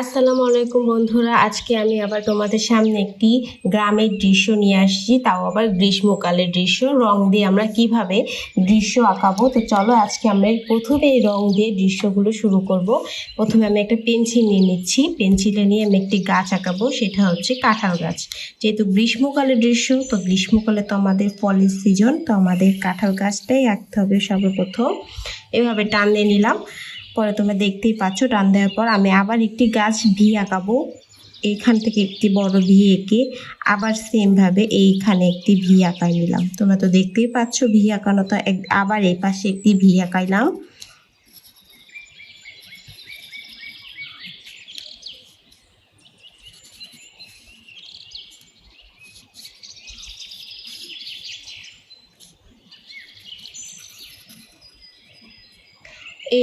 আসসালামু আলাইকুম বন্ধুরা, আজকে আমি আবার তোমাদের সামনে একটি গ্রামের দৃশ্য নিয়ে আসছি। তাও আবার গ্রীষ্মকালের দৃশ্য। রং দিয়ে আমরা কীভাবে দৃশ্য আঁকাবো? তো চলো আজকে আমরা প্রথমে রং দিয়ে দৃশ্যগুলো শুরু করব। প্রথমে আমি একটা পেন্সিল নিয়ে নিচ্ছি। পেন্সিলে নিয়ে আমি একটি গাছ আঁকাবো, সেটা হচ্ছে কাঁঠাল গাছ। যেহেতু গ্রীষ্মকালের দৃশ্য, তো গ্রীষ্মকালে তো আমাদের ফলের সিজন তো আমাদের কাঁঠাল গাছটাই আঁকতে হবে সর্বপ্রথম। এভাবে টান নিলাম। পরে তোমরা দেখতেই পাচ্ছ, টান দেওয়ার পর আমি আবার একটি গাছ ভি আঁকাবো। এইখান থেকে একটি বড় ভি এঁকে আবার সেমভাবে এইখানে একটি ভি আঁকাই নিলাম। তোমরা তো দেখতেই পাচ্ছ, ভি আঁকানো তো এক, আবার এই পাশে একটি ভি আঁকাইলাম।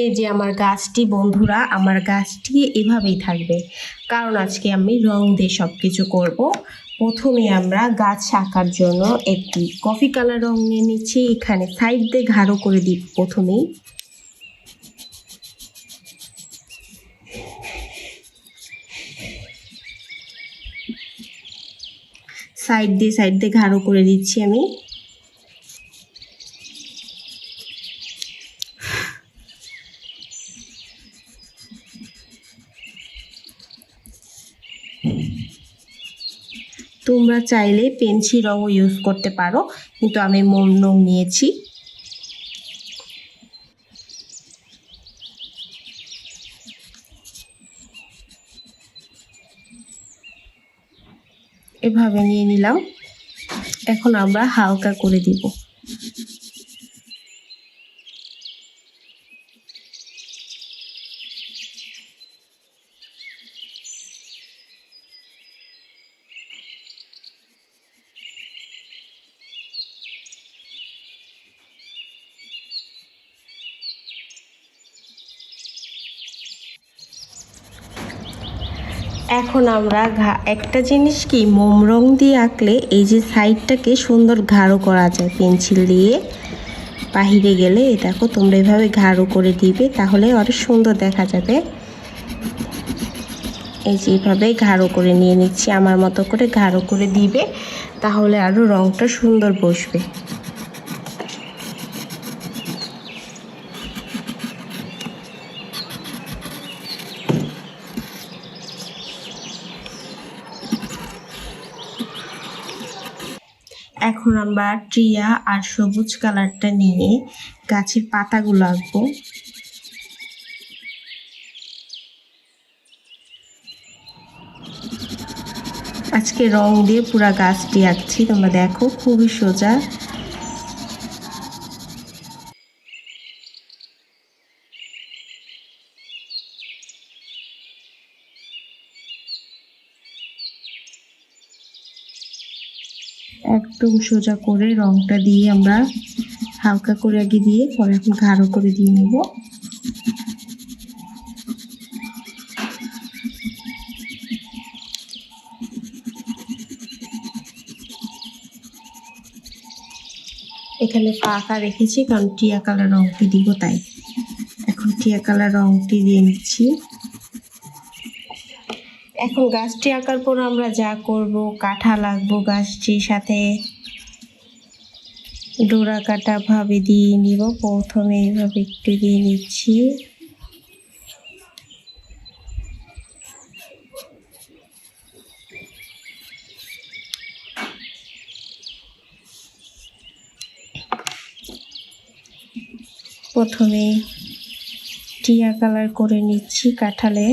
এই যে আমার গাছটি, বন্ধুরা, আমার গাছটি এভাবেই থাকবে। কারণ আজকে আমি রং দিয়ে সব কিছু করব। প্রথমে আমরা গাছ আঁকার জন্য একটি কফি কালার রং নিয়ে নিচ্ছি। এখানে সাইড দিয়ে গাঢ় করে দিই প্রথমেই। সাইড দিয়ে সাইড দিয়ে গাঢ় করে দিচ্ছি আমি। তোমরা চাইলে পেন্সিল রঙও ইউজ করতে পারো, কিন্তু আমি মোম রং নিয়েছি। এভাবে নিয়ে নিলাম। এখন আমরা হালকা করে দিব। এখন আমরা ঘা- একটা জিনিস কি, মোম রং দিয়ে আঁকলে এই যে সাইডটাকে সুন্দর গাঢ় করা যায়, পেন্সিল দিয়ে। বাহিরে গেলে দেখো তোমরা এভাবে ঘাড়ো করে দিবে, তাহলে আরও সুন্দর দেখা যাবে। এই যে এইভাবে গাঢ় করে নিয়ে নিচ্ছি, আমার মতো করে গাঢ় করে দিবে, তাহলে আরও রংটা সুন্দর বসবে। এখন আমরা টিয়া আর সবুজ কালারটা নিয়ে গাছের পাতাগুলো আঁকবো। আজকে রং দিয়ে পুরা গাছটি আঁকছি, তোমরা দেখো, খুবই সোজা। একদম সোজা করে রংটা দিয়ে আমরা হালকা করে আগে দিয়ে পরে এখন গাঢ় করে দিয়ে নেব। এখানে ফাঁকা রেখেছি কারণ টিয়া কালার রংটি দিব তাই। এখন টিয়া কালার রংটি দিয়ে নিচ্ছি। এখন গাছটি আঁকার পর আমরা যা করব, কাঠা লাগবো গাছটির সাথে। ডোরা কাটা ভাবে দিয়ে নিব, প্রথমে এইভাবে একটু দিয়ে নিচ্ছি। প্রথমে টিয়া কালার করে নিচ্ছি কাঁঠালে।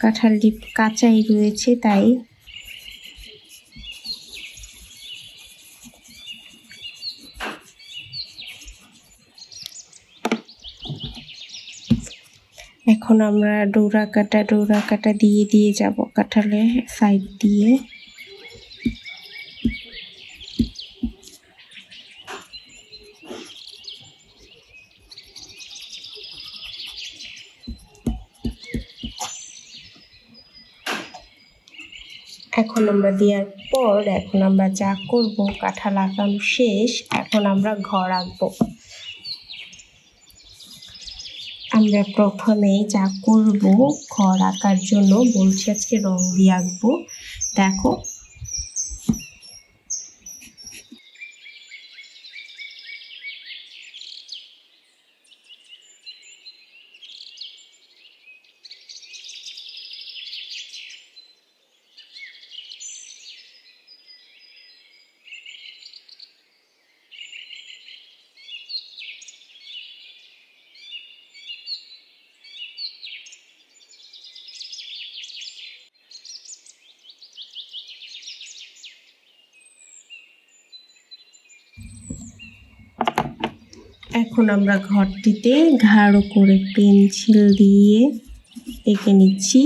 কাঁঠালটি কাঁচাই রয়েছে তাই। এখন আমরা ডোরা কাটা ডোরা কাটা দিয়ে দিয়ে যাব কাঁঠালের সাইড দিয়ে। এখন আমরা দেওয়ার পর এখন আমরা যা করব, কাঁঠাল লাগানো শেষ, এখন আমরা ঘর আঁকবো। আমরা প্রথমে যা করব, ঘর আঁকার জন্য বলছি আজকে রং দিয়ে আঁকবো। দেখো এখন আমরা ঘরটিতে ঘাড়ো করে পেন্সিল দিয়ে এঁকে নিচ্ছি।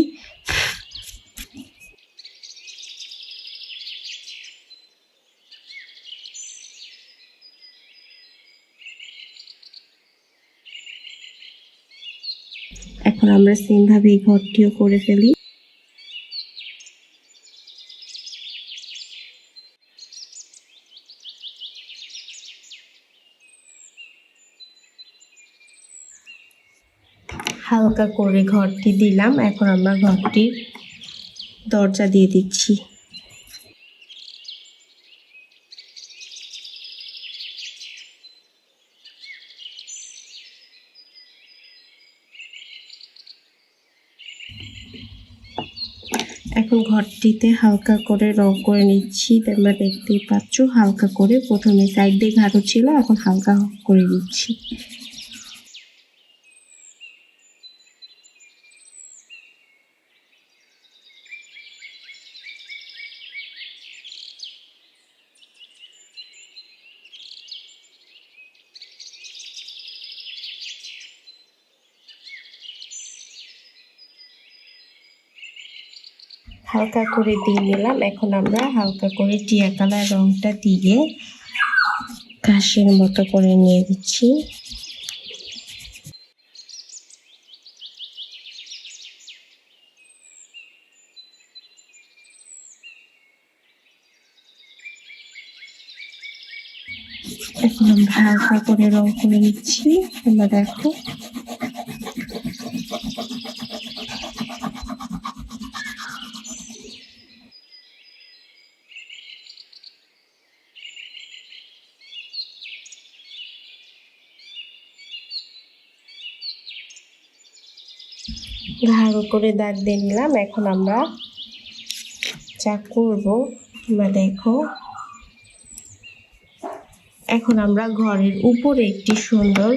এখন আমরা সেমভাবে এই ঘরটিও করে ফেলি। হালকা করে ঘরটি দিলাম। এখন আমরা ঘরটির দরজা দিয়ে দিচ্ছি। এখন ঘরটিতে হালকা করে রং করে নিচ্ছি। তোমরা দেখতেই পাচ্ছ, হালকা করে। প্রথমে সাইড দিয়ে ঘাড়ো ছিল, এখন হালকা করে দিচ্ছি। হালকা করে দিয়ে নিলাম এখন আমরা হালকা করে টিয়া কালার রংটা দিয়ে ঘাসের মতো করে নিয়ে দিচ্ছি এখন আমরা হালকা করে রং করে নিচ্ছি। তোমরা দেখো। ঘাড়ো করে দাগ দিয়ে নিলাম। এখন আমরা চা করব, তোমরা দেখো। এখন আমরা ঘরের উপরে একটি সুন্দর